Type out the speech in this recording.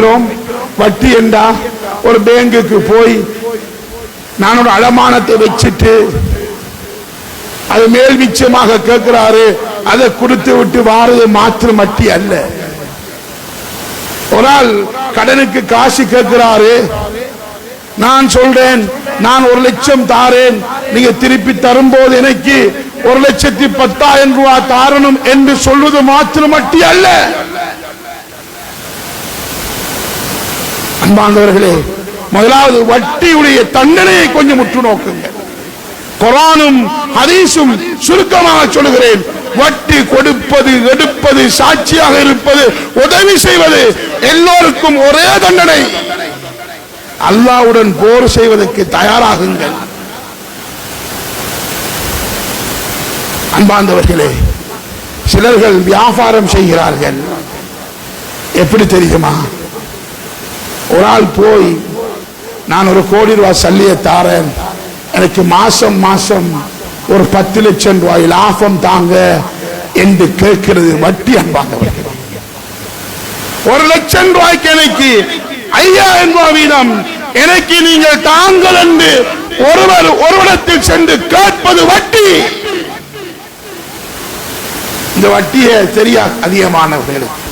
வைக்கிறோம் வட்டி என்றா ஒரு பேங்குக்கு போய் நான் ஒரு அடமானத்தை வச்சுட்டு அது மேல் மிச்சமாக கேட்கிறாரு அதை கொடுத்து விட்டு வாரது மாத்திரம் மட்டி அல்ல. ஒரு ஆள் கடனுக்கு காசு கேட்கிறாரு நான் சொல்றேன் நான் ஒரு லட்சம் தாரேன் நீங்க திருப்பி தரும்போது எனக்கு ஒரு லட்சத்தி பத்தாயிரம் ரூபாய் தாரணும் என்று சொல்வது மாத்திரம் மட்டி அல்ல. அன்பானவர்களே முதலாவது வட்டியுடைய தண்டனையை கொஞ்சம் உற்று நோக்குங்க. குரானும் ஹதீஸும் சுருக்கமாக சொல்லுகிறேன் வட்டி கொடுப்பது எடுப்பது சாட்சியாக இருப்பது உதவி செய்வது எல்லோருக்கும் ஒரே தண்டனை. அல்லாவுடன் போர் செய்வதற்கு தயாராகுங்கள் அன்பாந்தவர்களே சிலர்கள் வியாபாரம் செய்கிறார்கள். எப்படி தெரியுமா? ஒரு ஆள் போய் நான் ஒரு கோடி ரூபாய் சல்லியை தாரேன். எனக்கு மாசம் மாசம் ஒரு பத்து லட்சம் ரூபாய் லாபம் தாங்க என்று கேட்கிறது வட்டி அன்பாந்தவர்கள் ஒரு லட்சம் ரூபாய்க்கு எனக்கு ஐயாயிரம் ரூபாய் வீதம். எனக்கு நீங்கள் தாங்கள் என்று ஒருவர் ஒருவரத்தில் சென்று கேட்பது வட்டி. இந்த வட்டியே தெரியா அதிகமானவர்களுக்கு.